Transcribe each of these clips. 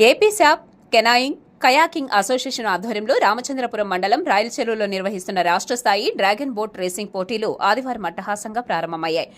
AP SAAP canoeing kayaking association ఆధ్వర్యంలో రామచంద్రపురం మండలం రాయలచెరువులో నిర్వహిస్తున్న రాష్ట్ర స్థాయి డ్రాగన్ బోట్ రేసింగ్ పోటీలు ఆదివారం అట్టహాసంగా ప్రారంభమయ్యాయి.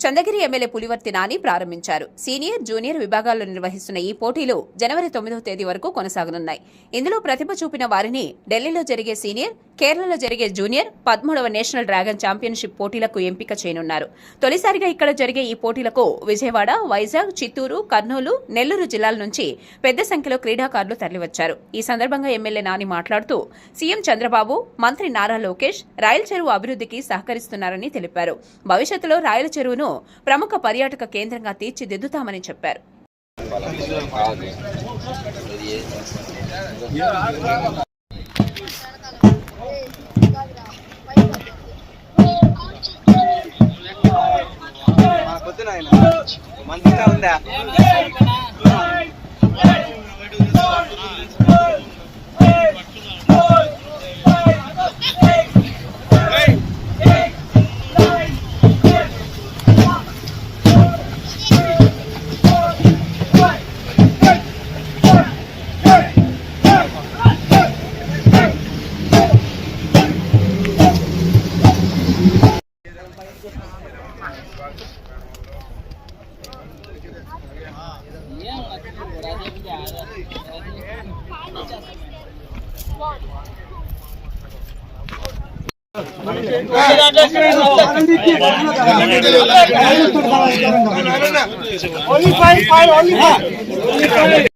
చంద్రగిరి ఎమ్మెల్యే పులివర్తి నాని ప్రారంభించారు. సీనియర్ జూనియర్ విభాగాల్లో నిర్వహిస్తున్న ఈ పోటీలు జనవరి తొమ్మిదవ తేదీ వరకు కొనసాగనున్నాయి. ఇందులో ప్రతిభ చూపిన వారిని ఢిల్లీలో జరిగే సీనియర్ కేరళలో జరిగే జూనియర్ పదమూడవ నేషనల్ డ్రాగన్ ఛాంపియన్షిప్ పోటీలకు ఎంపిక చేయనున్నారు. తొలిసారిగా ఇక్కడ జరిగే ఈ పోటీలకు విజయవాడ వైజాగ్ చిత్తూరు కర్నూలు నెల్లూరు జిల్లాల నుంచి పెద్ద సంఖ్యలో క్రీడాకారులు తరలివచ్చారు. ఈ సందర్భంగా ఎమ్మెల్యే నాని మాట్లాడుతూ సీఎం చంద్రబాబు మంత్రి నారా లోకేష్ రాయల చెరువు అభివృద్ధికి సహకరిస్తున్నారని తెలిపారు. భవిష్యత్తులో రాయల చెరువును ప్రముఖ పర్యాటక కేంద్రంగా తీర్చిదిద్దుతామని చెప్పారు. పొద్దున ఆయన మంచిగా ఉందా? Only five, five, only five.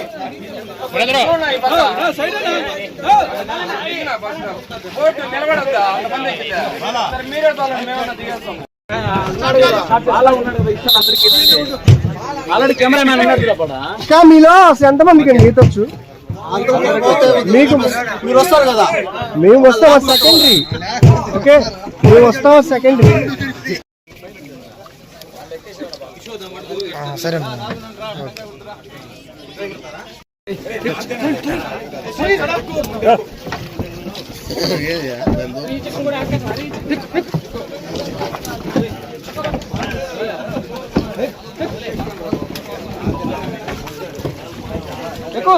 ఇంకా మీలో ఈతొచ్చు మీకు మీరు వస్తారు కదా మేము వస్తాం సెకండరీ ఓకే మేము వస్తాం సెకండరీ సరే ఎక్కువ